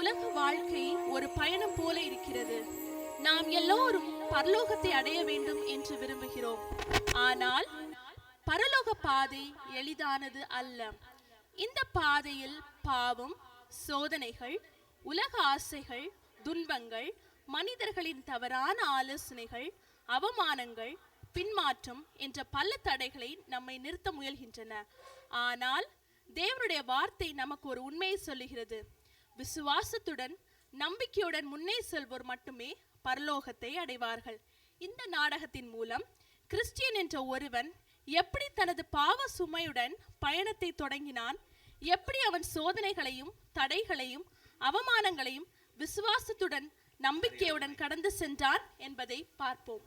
உலக வாழ்க்கை ஒரு பயணம் போல இருக்கிறது. நாம் எல்லோரும் பரலோகத்தை அடைய வேண்டும் என்று விரும்புகிறோம். ஆனால் பரலோக பாதை எளிதானது அல்ல. இந்த பாதையில் பாவம் சோதனைகள் உலக ஆசைகள் துன்பங்கள் மனிதர்களின் தவறான ஆலோசனைகள் அவமானங்கள் பின்மாற்றம் என்ற பல தடைகளை நம்மை நிறுத்த முயல்கின்றன. ஆனால் தேவனுடைய வார்த்தை நமக்கு ஒரு உண்மையை சொல்லுகிறது. விசுவாசத்துடன் நம்பிக்கையுடன் முன்னே செல்வோர் மட்டுமே பரலோகத்தை அடைவார்கள். இந்த நாடகத்தின் மூலம் கிறிஸ்டியன் என்ற ஒருவன் எப்படி தனது பாவ சுமையுடன் பயணத்தை தொடங்கினான் எப்படி அவன் சோதனைகளையும் தடைகளையும் அவமானங்களையும் விசுவாசத்துடன் நம்பிக்கையுடன் கடந்து சென்றான் என்பதை பார்ப்போம்.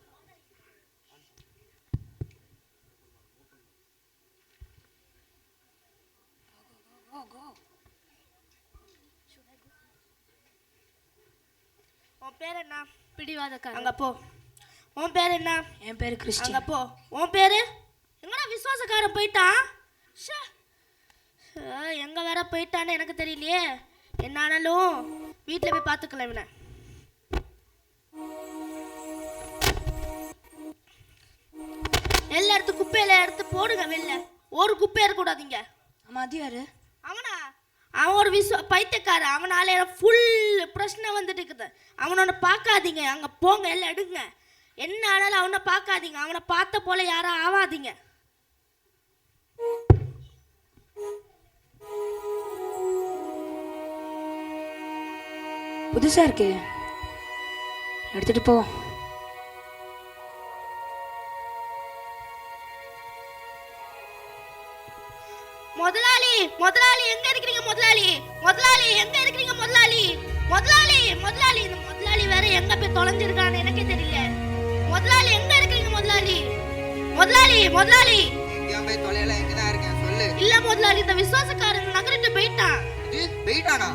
உன் பேர் என்ன? பிடிவாதக்காரன். அங்க போ. உன் பேர் என்ன? என் பேர் அங்க கிறிஸ்டின் போ. உன் பேரு? எங்கடா விசுவாசக்காரன் போயிட்டான்? ஷே. எங்க வேற போயிட்டான்னு எனக்கு தெரியலையே. என்ன ஆனாலும் வீட்டில் போய் பார்த்துக்கலாம் இவனை. எல்லா இடத்து குப்பையில எடுத்து போடுங்க வெளில ஒரு குப்பை அது யாரு? அவனா அவன் ஒரு விஸ்வ பைத்தியக்காரன். அவனால ஃபுல் பிரச்சனை வந்துட்டு இருக்குது. அவனோட பார்க்காதீங்க. அங்கே போங்க எல்லாம் எடுங்க. என்ன ஆனாலும் அவனை பார்க்காதீங்க. அவனை பார்த்த போல யாரும் ஆவாதீங்க. புதுசா இருக்கு. எடுத்துட்டு போ. முதலாளி எங்க இருக்கிறீங்க முதலாளி? முதலாளி எங்க இருக்கிறீங்க முதலாளி? முதலாளி முதலாளி இந்த முதலாளி வேற எங்க போய் தொலைஞ்சிருக்கான்னு எனக்கே தெரியல. முதலாளி எங்க இருக்கிறீங்க முதலாளி? முதலாளி முதலாளி. எங்கேயும் போய் தொலைல எங்க தான் இருக்கேன் சொல்லு. இல்ல முதலாளி இந்த விசுவாசக்காரன் நகரிட்டு போயிட்டான். போயிட்டானா?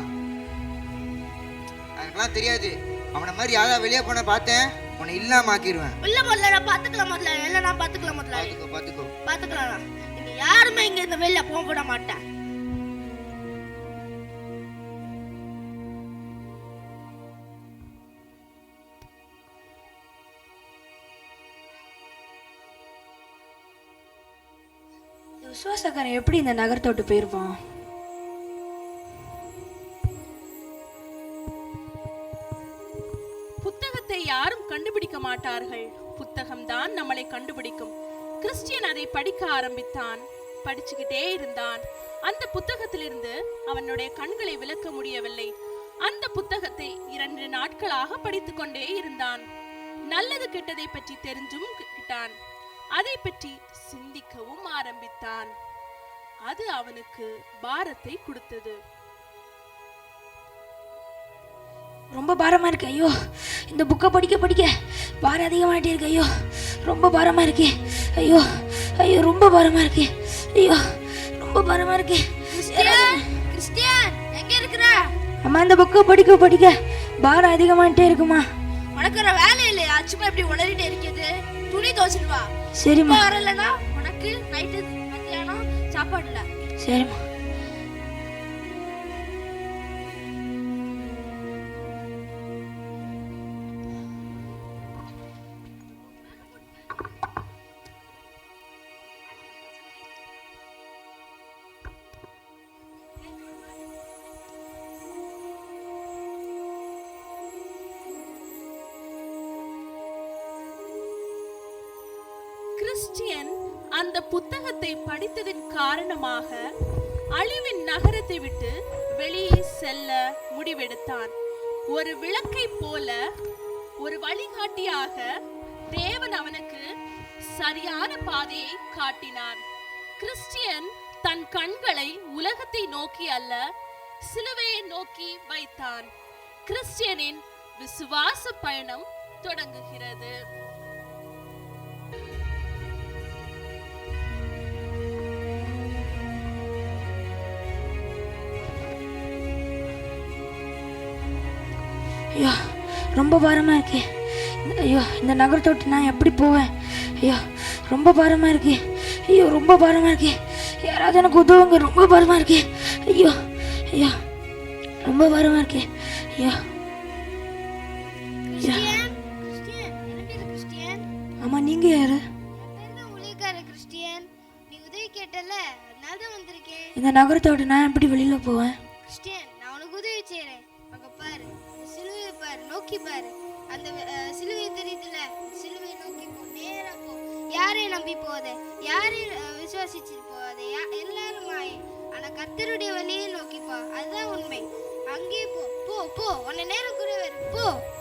எனக்குலாம் தெரியாது. அவனை மாதிரி யாராவது வெளியே போன பார்த்தேன் உன்னை இல்லாம ஆக்கிடுவேன் இல்ல முதல்ல நான் பாத்துக்கலாம் முதலாளி. இல்ல நான் பாத்துக்கலாம் முதலாளி. பாத்துக்கோ பாத்துக்கோ. பாத்துக்கலாம். யாருமே இங்க இந்த வெளில போக விட மாட்டேன். இந்த விசுவாசக்காரன் எப்படி இந்த நகரத்தோட்டு விட்டு புத்தகத்தை யாரும் கண்டுபிடிக்க மாட்டார்கள். புத்தகம்தான் நம்மளை கண்டுபிடிக்கும். கிறிஸ்டியன் அதை படிக்க ஆரம்பித்தான். படிச்சுக்கிட்டே இருந்தான். அந்த புத்தகத்திலிருந்து அவனுடைய கண்களை விளக்க முடியவில்லை. அந்த புத்தகத்தை இரண்டு நாட்களாக படித்துக் கொண்டே இருந்தான். நல்லது கெட்டதை பற்றி தெரிஞ்சும் கிட்டான். அதை பற்றி சிந்திக்கவும் ஆரம்பித்தான். அது அவனுக்கு பாரத்தை கொடுத்தது. ரொம்ப பாரமா இருக்கு ஐயோ. இந்த புக்கை படிக்க படிக்க பாரம் அதிகமாயிட்டே இருக்கு ஐயோ. ரொம்ப பாரமா இருக்கு ஐயோ. ஐயோ ரொம்ப பாரமா இருக்கு ஐயோ. ரொம்ப பாரமா இருக்கு. கிறிஸ்டியன் எங்க இருக்கிற? அம்மா இந்த புக்கை படிக்க படிக்க பாரம் அதிகமாயிட்டே இருக்குமா? உனக்கு ஒரு வேலை இல்லையா? சும்மா இப்படி உளறிட்டு இருக்குது துணி துவச்சிட்டு வா. சரிம்மா. வரலன்னா உனக்கு நைட்டு மத்தியானம் சாப்பாடு இல்ல சரிம்மா. கிறிஸ்டியன் அந்த புத்தகத்தை படித்ததின் காரணமாக அழிவின் நகரத்தை விட்டு வெளியே செல்ல முடிவெடுத்தான். ஒரு விளக்கை போல ஒரு வழிகாட்டியாக தேவன் அவனுக்கு சரியான பாதையை காட்டினான். கிறிஸ்டியன் தன் கண்களை உலகத்தை நோக்கி அல்ல சிலுவையை நோக்கி வைத்தான். கிறிஸ்டியனின் விசுவாச பயணம் தொடங்குகிறது. ஐயோ ரொம்ப பாரமா இருக்கு. ஐயோ இந்த நகரத்தை விட்டு நான் எப்படி போவேன்? ஐயோ ரொம்ப பாரமா இருக்கு. ஐயோ ரொம்ப பாரமா இருக்கு. யாராவது எனக்கு உதவுங்க ரொம்ப பாரமா இருக்கு. ஐயோ ஐயோ ரொம்ப பாரமாக இருக்கே. ஐயோ. ஆமாம் நீங்கள் யார்? இந்த நகரத்தோட நான் எப்படி வெளியில் போவேன்? நோக்கி பாரு. அந்த சிலுவை தெரியுதுல சிலுவையை நோக்கி போ நேரா போ. யாரையும் நம்பி போகாத யாரையும் விசுவாசிச்சு போகாத யா- எல்லாரும் ஆய். ஆனா கத்தருடைய வழியை நோக்கி போ. அதுதான் உண்மை. அங்கேயே போ. போ போ. உன்னை நேரம் குறைவர் போ.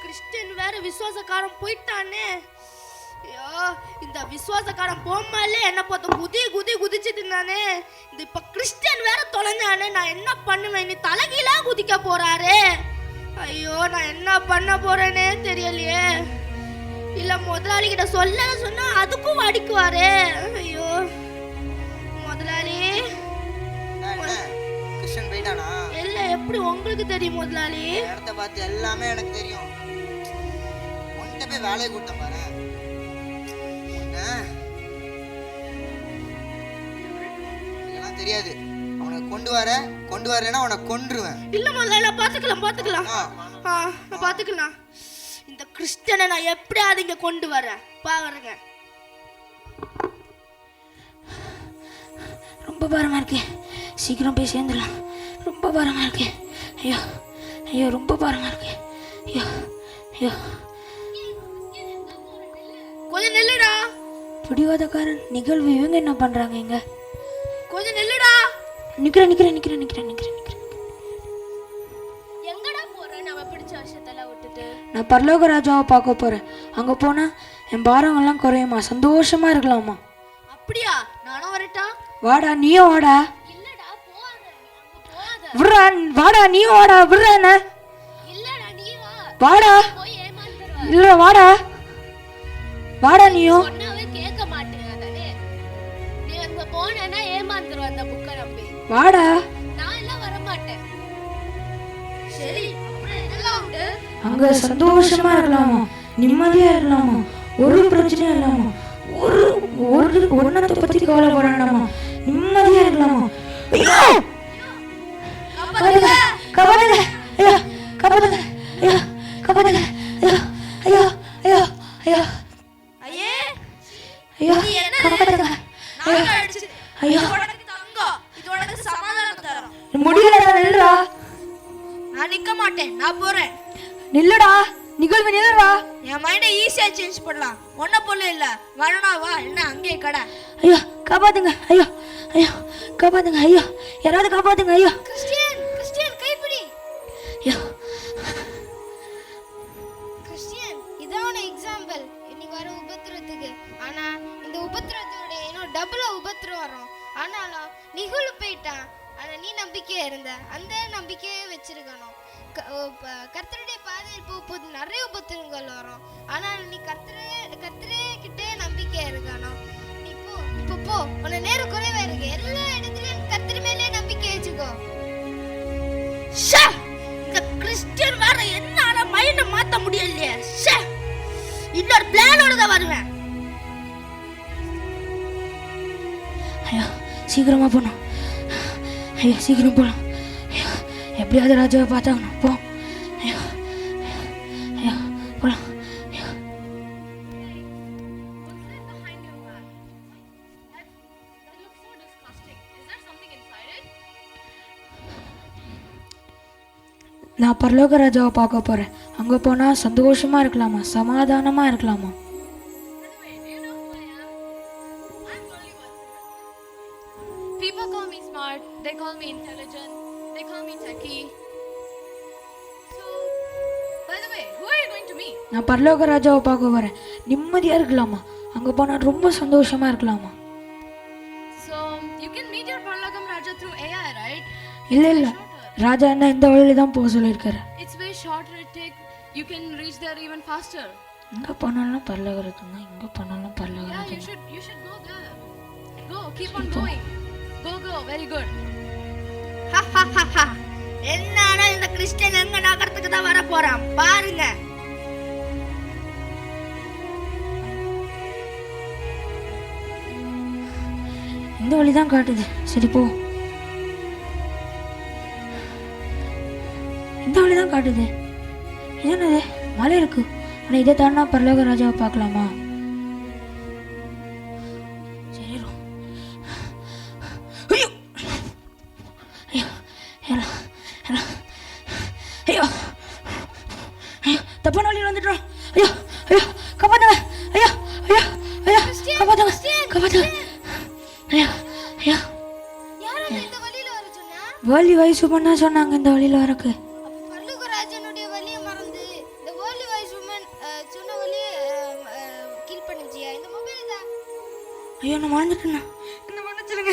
கிறிஸ்டியன் வேற விசுவாசக்காரன் போயிட்டானே. ஐயோ இந்த விசுவாசக்காரன் போகும்போதே என்ன பார்த்து குதி குதி குதிச்சிட்டு இருந்தானே. இந்த இப்ப கிறிஸ்டியன் வேற தொலைஞ்சானே நான் என்ன பண்ணுவேன்? நீ தலைகீழா குதிக்க போறாரு. ஐயோ நான் என்ன பண்ண போறேனே தெரியலையே. இல்ல முதலாளி கிட்ட சொல்ல சொன்னா அதுக்கும் அடிக்குவாரு. ஐயோ முதலாளி. கிருஷ்ணன் போயிட்டானா? இல்ல எப்படி உங்களுக்கு தெரியும் முதலாளி? இடத்த பார்த்து எல்லாமே எனக்கு தெரியும். உன்கிட்ட போய் வேலையை கூட்டம் பாரு. தெரியாது. அவனை கொண்டு வர கொண்டு வரேன்னா அவனை கொன்றுவேன். இல்ல முதல்ல பாத்துக்கலாம் பாத்துக்கலாம். பாத்துக்கலாம். இந்த கிறிஸ்டனை நான் எப்படியாவது இங்க கொண்டு வரேன். பாருங்க ரொம்ப பாரமாக இருக்கே. சீக்கிரம் போய் சேர்ந்துடலாம். ரொம்ப பாரமாக இருக்கே. ஐயோ ஐயோ ரொம்ப பாரமாக இருக்கே. ஐயோ ஐயோ. கொஞ்சம் நில்லுடா. பிடிவாதக்காரன் நிகழ்வு இவங்க என்ன பண்ணுறாங்க இங்க? கொஞ்சம் நில்லுடா. எங்கடா போற நம்ம பிடிச்ச விஷயத்தெல்லாம் விட்டுட்டு. நான் பரலோக ராஜாவை பார்க்க போகிறேன் அங்கே போனால் என் பாரங்கள்லாம் குறையுமா சந்தோஷமா இருக்கலாமா அப்படியா? நானும் வரட்டா? வாடா நீயும் வாடா. இல்லடா போகாத. விட்றா வாடா நீயும் வாடா. விட்றா இல்லடா நீ வாடா. இல்ல வாடா. வாடா நீயும். உண்டு? அங்க சந்தோஷமா இருக்கலாமா? நிம்மதியா இருக்கலாமா? ஒரு பிரச்சனையும் இல்லாமா. ஒரு ஒரு ஒன்னத்தை பத்தி கவலைப்பட வேண்டாமா நிம்மதியா இருக்கலாமா? காப்பாத்துங்க ஐயோ! காப்பாத்துங்க ஐயோ! காப்பாத்துங்க ஐயோ! ஐயோ! ஐயோ! ஐயோ! ஐயே! ஐயோ! மாட்டேன். நான் போறேன். நில்லுடா. நிகழ்வு நில்லுடா என் மைண்டை ஈஸியா சேஞ்ச் பண்ணலாம். ஒன்ன போல இல்ல. வரணும்னா வா. என்ன அங்கேயே கடை. ஐயோ காப்பாத்துங்க. ஐயோ ஐயோ காப்பாத்துங்க. ஐயோ யாராவது காப்பாத்துங்க. ஐயோ. கிறிஸ்டியன் கிறிஸ்டியன் கைப்பிடி. ஐயோ. கிறிஸ்டியன் இதான எக்ஸாம்பிள் இன்னைக்கு வர உபத்திரத்துக்கு ஆனா இந்த உபத்திரத்தோட இன்னும் டபுளா உபத்திரம் வரும். ஆனாலும் நிகுழு போயிட்டான். ஆனா நீ நம்பிக்கையா இருந்த. அந்த நம்பிக்கையே வச்சிருக்கணும். கர்த்தருடைய பாதையில் போகும்போது நிறைய உபத்திரங்கள் வரும். ஆனால் நீ கர்த்தரே கர்த்தரே கிட்டே நம்பிக்கையா இருக்கணும். நீ போ இப்போ போ. உன நேரம் குறைவா இருக்கு. எல்லா இடத்துலயும் கர்த்தர் மேலே நம்பிக்கை வச்சுக்கோ. ஷே! இந்த கிறிஸ்டியன் வேற என்னால மைண்ட மாத்த முடியலையே. ஷே! இன்னொரு பிளானோட தான் வருவேன். ஐயோ சீக்கிரமா போனோம் ஐயோ சீக்கிரம் போகலாம் எப்படியாவது ராஜாவை பார்த்தாங்கண்ணா போ ஐயோ ஐயோ நான் பரலோக ராஜாவை பார்க்க போறேன் அங்க போனா சந்தோஷமா இருக்கலாமா சமாதானமா இருக்கலாமா பரலோக ராஜாவை பார்க்க போறேன் நிம்மதியா இருக்கலாமா அங்க போனா ரொம்ப சந்தோஷமா இருக்கலாமா So, you can meet your Parlagam Raja through AI, right? இல்ல இல்ல ராஜா என்ன இந்த வழியில தான் போக சொல்லியிருக்காரு It's way shorter, it take, you can reach there even faster. எங்க போனாலும் பரலோக ராஜ்யம் தான் எங்க போனாலும் பரலோக Yeah, you ராஜ்யம் should, you should go there. Go, keep on going. Go, go, very good. என்னன்னா இந்த கிறிஸ்டியன் எங்க நகரத்துக்கு தான் வர போறான் பாருங்க இந்த வழி தான் காட்டுது. சரி போ. இந்த வழி தான் காட்டுது. இது என்னது? மலை இருக்கு. ஆனால் இதை தாண்டா பரலோக ராஜாவை பார்க்கலாமா? பண்ணா சொன்னாங்க இந்த வழியில் வரக்கு. பல்லுகராஜனுடைய வழியை மறந்து இந்த வேர்ல்டு வைஸ் உமன் சொன்ன வழியை கில் பண்ணுச்சியா இந்த மொபைல் தான். ஐயோ நான் மறந்துட்டேண்ணா என்ன மன்னிச்சிருங்க.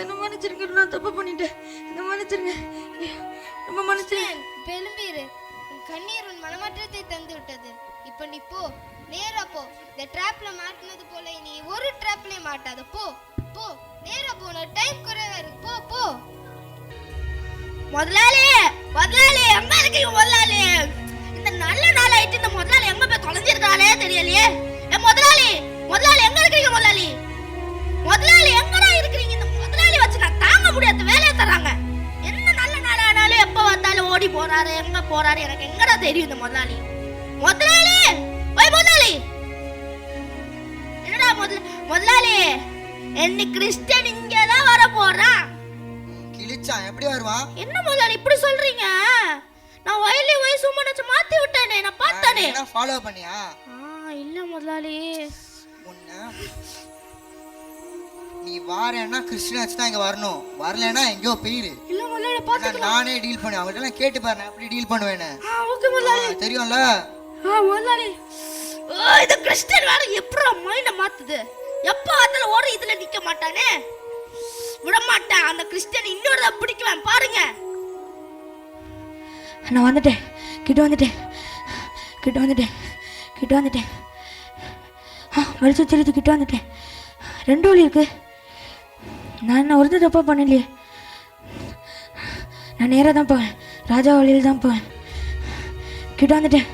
என்ன மன்னிச்சிருங்க. நான் தப்பு பண்ணிட்டேன். என்ன மன்னிச்சிருங்க. ரொம்ப மன்னிச்சிருங்க. உன் கண்ணீர் உன் மனமாற்றத்தை தந்து விட்டது. இப்ப நீ போ. நேரா போ. இந்த ட்ராப்ல மாட்டினது போல நீ ஒரு ட்ராப்லயே மாட்டாத. போ. போ. நேரா போ. நான் டைம் குறைவா இருக்கு. போ போ. முதலாளி முதலாளி எங்க இருக்கீங்க முதலாளி. இந்த நல்ல நாள் ஆயிட்டு இந்த முதலாளி எங்க போய் தொலைஞ்சிருக்காளே தெரியலையே. ஏ முதலாளி முதலாளி எங்க இருக்கீங்க முதலாளி? முதலாளி எங்கடா இருக்கிறீங்க? இந்த முதலாளி வச்சு நான் தாங்க முடியாத வேலையை தராங்க என்ன நல்ல நாள் ஆனாலும் எப்ப வந்தாலும் ஓடி போறாரு எங்க போறாரு? எனக்கு எங்கடா தெரியும் இந்த முதலாளி? முதலாளி ஓய் முதலாளி. என்னடா முதல முதலாளி என்ன கிறிஸ்டியன் இங்கதான் வர போறான் கிழிச்சான் எப்படி வருவான் என்ன முதலாளி இப்படி சொல்றீங்க? நான் வயலி வயசு மனசு மாத்தி விட்டேனே நான் பார்த்தானே. என்ன ஃபாலோ பண்ணியா? ஆ இல்ல முதலாளி. முன்ன நீ வாரேன்னா கிறிஸ்டினாச்சு தான் இங்க வரணும். வரலைன்னா எங்கேயோ போயிரு. இல்ல முதலாளி பார்த்து நானே டீல் பண்ணுவேன் அவங்கள்ட்ட எல்லாம் கேட்டு பாரு நான் எப்படி டீல் பண்ணுவேன்னு. ஆ ஓகே முதலாளி. தெரியும்ல? ஆ முதலாளி. ஓ இது கிறிஸ்டியன் வேற எப்படி மைண்ட மாத்துது? எப்ப அதுல ஓடி இதுல நிக்க மாட்டானே? விடமாட்டேன். அந்த கிறிஸ்டியன் இன்னொரு தான் பிடிக்குவேன். பாருங்க. நான் வந்துட்டேன். கிட்ட வந்துட்டேன். கிட்ட வந்துட்டேன். கிட்ட வந்துட்டேன். ஆ வெளிச்ச தெரியுது கிட்ட வந்துட்டேன். ரெண்டு வழி இருக்கு. நான் என்ன ஒருத்தர் தப்பாக பண்ணலையே. நான் நேராக தான் போவேன். ராஜா வழியில் தான் போவேன். கிட்ட வந்துட்டேன்.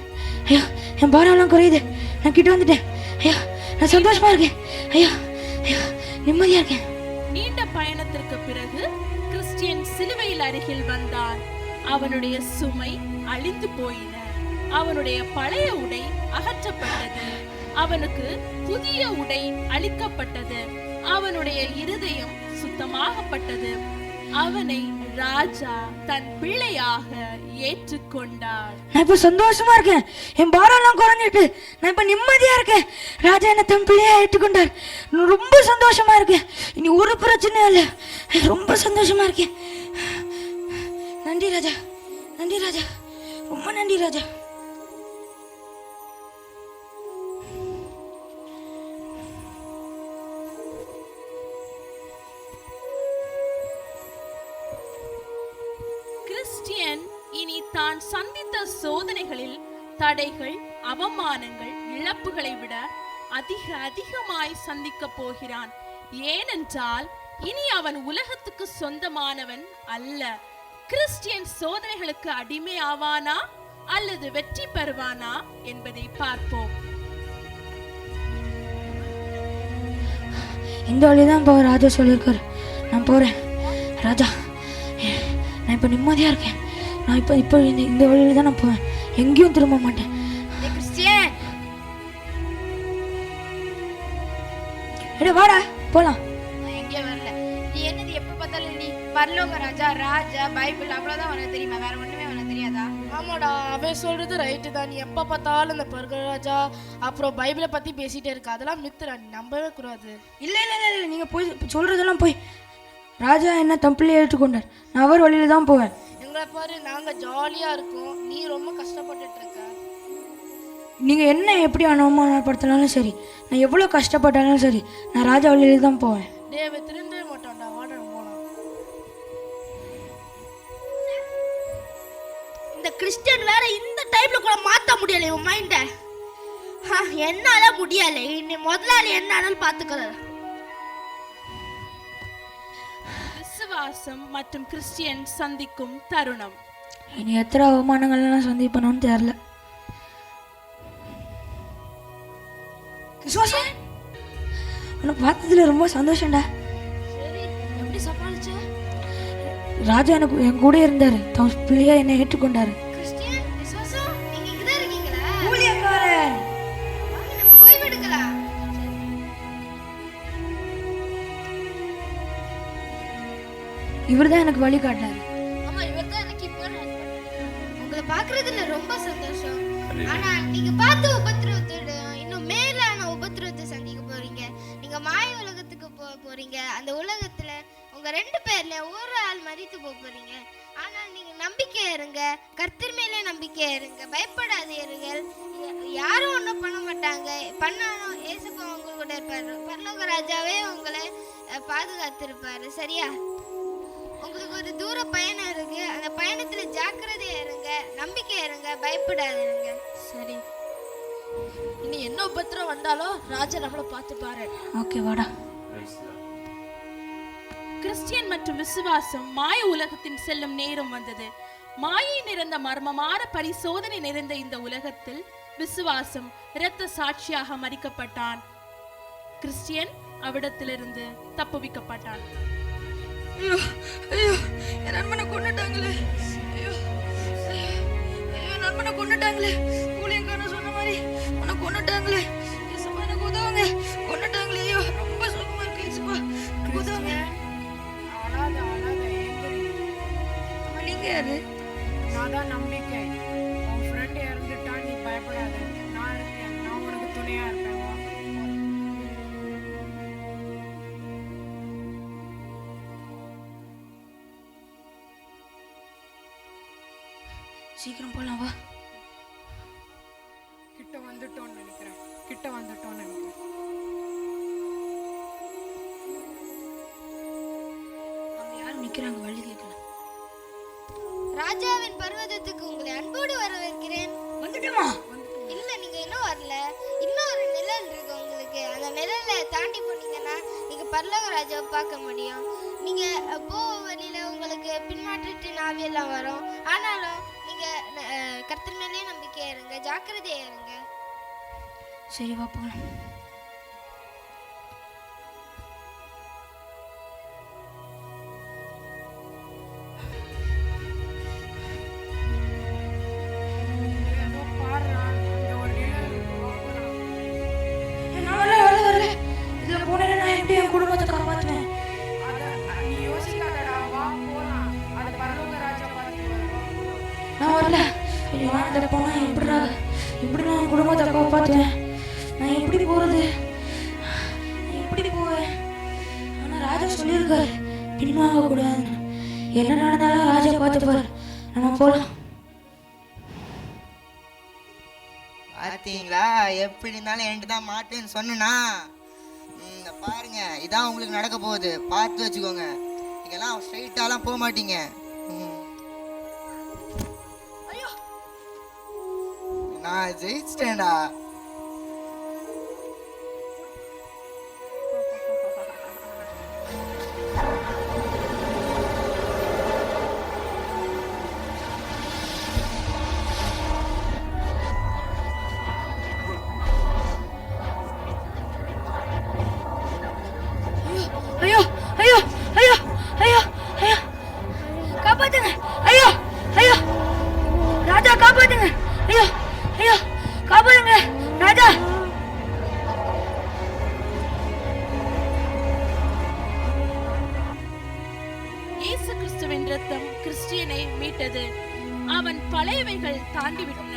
ஐயோ என் பாரம்லாம் குறையுது. நான் கிட்ட வந்துட்டேன். ஐயோ நான் சந்தோஷமா இருக்கேன். ஐயோ ஐயோ நிம்மதியாக இருக்கேன். பயணத்திற்கு பிறகு கிறிஸ்டியன் சிலுவையில் அருகில் வந்தான் அவனுடைய சுமை அழிந்து போயின. அவனுடைய பழைய உடை அகற்றப்பட்டது. அவனுக்கு புதிய உடை அளிக்கப்பட்டது. அவனுடைய இருதயம் சுத்தமாகப்பட்டது. அவனை ராஜா தன் பிள்ளையாக ஏற்றுக்கொண்டார். நான் இப்போ சந்தோஷமா இருக்கேன். என் பாரம்லாம் குறைஞ்சிட்டு நான் இப்போ நிம்மதியா இருக்கேன். ராஜா என்ன தன் பிள்ளையா ஏற்றுக்கொண்டார். ரொம்ப சந்தோஷமா இருக்கேன். இனி ஒரு பிரச்சனையும் இல்லை. ரொம்ப சந்தோஷமா இருக்கேன். நன்றி ராஜா. நன்றி ராஜா. ரொம்ப நன்றி ராஜா. தடைகள் அவமானங்கள் இழப்புகளை விட அதிக அதிகமாய் சந்திக்க போகிறான். ஏனென்றால் இனி அவன் உலகத்துக்கு சொந்தமானவன் அல்ல. கிறிஸ்டியன் சோதனைகளுக்கு அடிமை ஆவானா அல்லது வெற்றி பெறுவானா? என்பதை பார்ப்போம். இந்த வழி தான் போக ராஜா சொல்லியிருக்காரு. நான் போகிறேன் ராஜா நான் இப்போ நிம்மதியாக இருக்கேன். நான் இப்போ இப்போ இந்த இந்த வழியில தான் நான் போவேன். எங்கேயும் திரும்ப மாட்டேன். எடே வாடா போகலாம் நான் எங்கேயும் வரல. நீ என்னது எப்ப பார்த்தாலும் நீ பரலோக ராஜா ராஜா பைபிள் அவ்வளவுதான் உனக்கு தெரியுமா? வேற ஒண்ணுமே உனக்கு தெரியாதா? ஆமாடா அவன் சொல்றது ரைட்டு தான். நீ எப்போ பார்த்தாலும் இந்த பர்கராஜா அப்புறம் பைபிளை பற்றி பேசிட்டே இருக்க. அதெல்லாம் மித்துடா நீ நம்பவே கூடாது. இல்லை இல்லை இல்லை இல்லை நீங்கள் போய் சொல்கிறதெல்லாம் போய். ராஜா என்ன தம்பிள்ளை ஏற்றுக்கொண்டார் நான் அவர் வழியில தான் போவேன். எங்களை பாரு நாங்கள் ஜாலியாக இருக்கோம். நீ ரொம்ப கஷ்டப்பட்டுட்டு இருக்க. நீங்கள் என்ன எப்படி அவமானப்படுத்தினாலும் சரி நான் எவ்வளோ கஷ்டப்பட்டாலும் சரி நான் ராஜா வழியில தான் போவேன். டேவை திருந்தவே மாட்டான்டா வாடா போலாம். இந்த கிறிஸ்டியன் வேற இந்த டைம்ல கூட மாத்த முடியல இவன் மைண்ட என்னால முடியல. இனி முதலாளி என்ன ஆனாலும் பாத்துக்கிறாரு விசுவாசம் மற்றும் கிறிஸ்டியன் சந்திக்கும் தருணம். இனி எத்தனை அவமானங்கள்லாம் சந்திப்பணும்னு தெரியல விசுவாசம் உன்னை பார்த்ததுல ரொம்ப சந்தோஷம்டா. எப்படி ராஜா எனக்கு என் கூட இருந்தார். தன் பிள்ளையா என்னை ஏற்றுக்கொண்டாரு. இவர் தான் எனக்கு வழி காட்டினார். ஆமா இவர் தான் எனக்கு இப்போ உங்களை பாக்குறதுல ரொம்ப சந்தோஷம். ஆனா நீங்க பார்த்த உபத்திரவத்தோட இன்னும் மேலான உபத்திரவத்தை சந்திக்க போறீங்க. நீங்க மாய உலகத்துக்கு போக போறீங்க. அந்த உலகத்துல உங்க ரெண்டு பேர்ல ஒரு ஆள் மறித்து போக போறீங்க. ஆனால் நீங்க நம்பிக்கை இருங்க. கர்த்தர் மேலே நம்பிக்கை இருங்க. பயப்படாதீர்கள் யா- யாரும் ஒன்றும் பண்ண மாட்டாங்க. பண்ணாலும் ஏசப்பா உங்க கூட இருப்பாரு பரலோக ராஜாவே உங்களை பாதுகாத்திருப்பாரு. சரியா? தூர பயணம் இருக்கு அந்த பயணத்துல ஜாக்கிரதையா இருங்க. நம்பிக்கை இருங்க. பயப்படாதீங்க. சரி. இனி என்ன உபத்திரம் வந்தாலும் ராஜா நம்மளை பார்த்து பாரு. ஓகே வாடா. கிறிஸ்டியன் மற்றும் விசுவாசம் மாய உலகத்தின் செல்லும் நேரம் வந்தது. மாயை நிறைந்த மர்மமான பரிசோதனை நிறைந்த இந்த உலகத்தில் விசுவாசம் இரத்த சாட்சியாக மறிக்கப்பட்டான். கிறிஸ்டியன் அவ்விடத்திலிருந்து தப்புவிக்கப்பட்டான். ஐயோ ஐயோ என் நண்பனை கொண்டுட்டாங்களே ஐயோ ஐயோ நண்பனை கொண்டுட்டாங்களே ஊழியக்காரன் சொன்ன மாதிரி உன்னை கொண்டுட்டாங்களே ஏசப்பா எனக்கு உதவுங்க கொண்டுட்டாங்களே ஐயோ ரொம்ப சுகமா இருக்கு எனக்கு உதவுங்க நீங்க யாரு? நான் தான் நம்பிக்கை. உன் ஃப்ரெண்ட் இறந்துட்டா நீ பயப்படாத. சீக்கிரம் போலாம் வா. கிட்ட வந்துட்டோம்னு நினைக்கிறேன். கிட்ட வந்துட்டோம்னு நினைக்கிறேன். அங்க யாரும் நிக்கிறாங்க வழி கேட்கலாம் ராஜாவின் பர்வதத்துக்கு உங்களை அன்போடு வரவேற்கிறேன். வந்துட்டோமா? இல்ல நீங்க இன்னும் வரல. இன்னொரு நிழல் இருக்கு உங்களுக்கு. அந்த நிழலை தாண்டி போனீங்கன்னா நீங்க பரலோக ராஜாவை பார்க்க முடியும். நீங்க போக வழியில உங்களுக்கு பின்மாற்றத்து நாவியெல்லாம் வரும். ஆனாலும் கர்த்தர் மேலேயே நம்பிக்கை இருங்க. ஜாக்கிரதையா இருங்க. சரி வா காப்பாற்றுவேன் நான் எப்படி போகிறது எப்படி போவேன்? ஆனால் ராஜா சொல்லியிருக்காரு பின்வாங்க கூடாதுன்னு. என்ன நடந்தாலும் ராஜா பார்த்துப்பார். நம்ம போகலாம் பார்த்தீங்களா? எப்படி இருந்தாலும் என்கிட்ட தான் மாட்டேன்னு இந்த பாருங்க இதான் உங்களுக்கு நடக்க போகுது. பார்த்து வச்சுக்கோங்க. நீங்கெல்லாம் ஸ்ட்ரைட்டாலாம் போக மாட்டீங்க. நான் ஜெயிச்சிட்டேன்டா. அவன் பழையவைகள் தாண்டிவிட்டன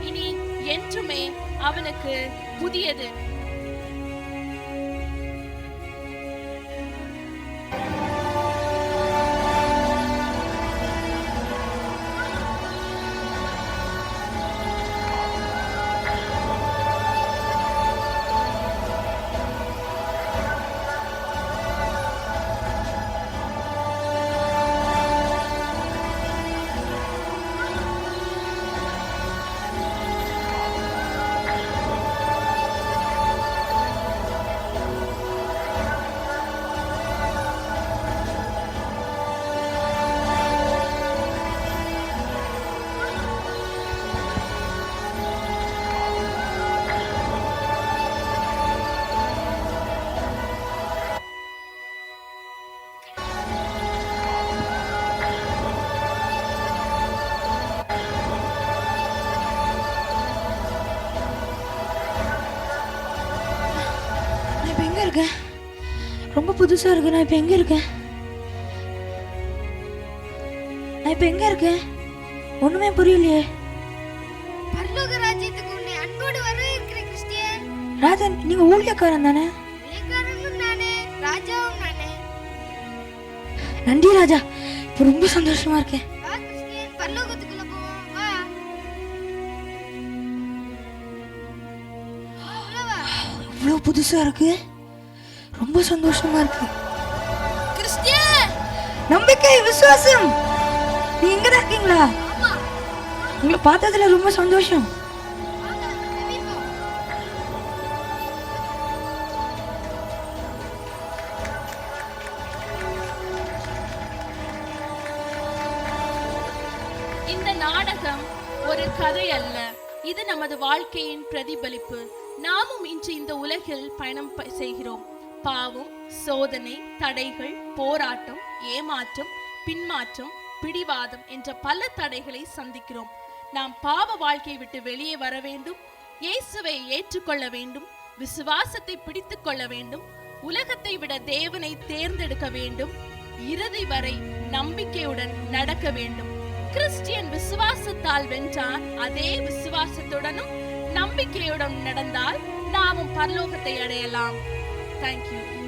இனி என்றுமே அவனுக்கு புதியது புதுசாக இருக்கு. நான் இப்போ எங்கே இருக்கேன்? நான் இப்போ எங்கே இருக்கேன்? ஒன்றுமே புரியலையே. பரலோக ராஜ்யத்துக்கு உன்னை அன்போடு வரவேற்கிற கிறிஸ்டியன். ராஜா நீங்கள் ஊழியக்காரன் தானே? இளையக்காரனும் நானே ராஜாவும் நானே. நன்றி ராஜா. இப்போ ரொம்ப சந்தோஷமா இருக்கேன். வா கிறிஸ்டியன். பரலோகத்துக்குள்ள போவோம். வா. உள்ள வா. இவ்வளோ புதுசாக இருக்கு. ரொம்ப சந்தோஷமா இருக்கு. நம்பிக்கை விசுவாசம்! நீ எங்க தான் இருக்கீங்களா? உங்களை பார்த்ததுல ரொம்ப சந்தோஷம். இந்த நாடகம் ஒரு கதை அல்ல. இது நமது வாழ்க்கையின் பிரதிபலிப்பு. நாமும் இன்று இந்த உலகில் பயணம் செய்கிறோம். பாவம் சோதனை தடைகள் போராட்டம் ஏமாற்றம் பின்மாற்றம் பிடிவாதம் என்ற பல தடைகளை சந்திக்கிறோம். நாம் பாவ வாழ்க்கையை விட்டு வெளியே வர வேண்டும். இயேசுவை ஏற்றுக்கொள்ள வேண்டும். விசுவாசத்தை பிடித்துக் கொள்ள வேண்டும். உலகத்தை விட தேவனை தேர்ந்தெடுக்க வேண்டும். இறுதி வரை நம்பிக்கையுடன் நடக்க வேண்டும். கிறிஸ்டியன் விசுவாசத்தால் வென்றான். அதே விசுவாசத்துடனும் நம்பிக்கையுடன் நடந்தால் நாமும் பரலோகத்தை அடையலாம். Thank you.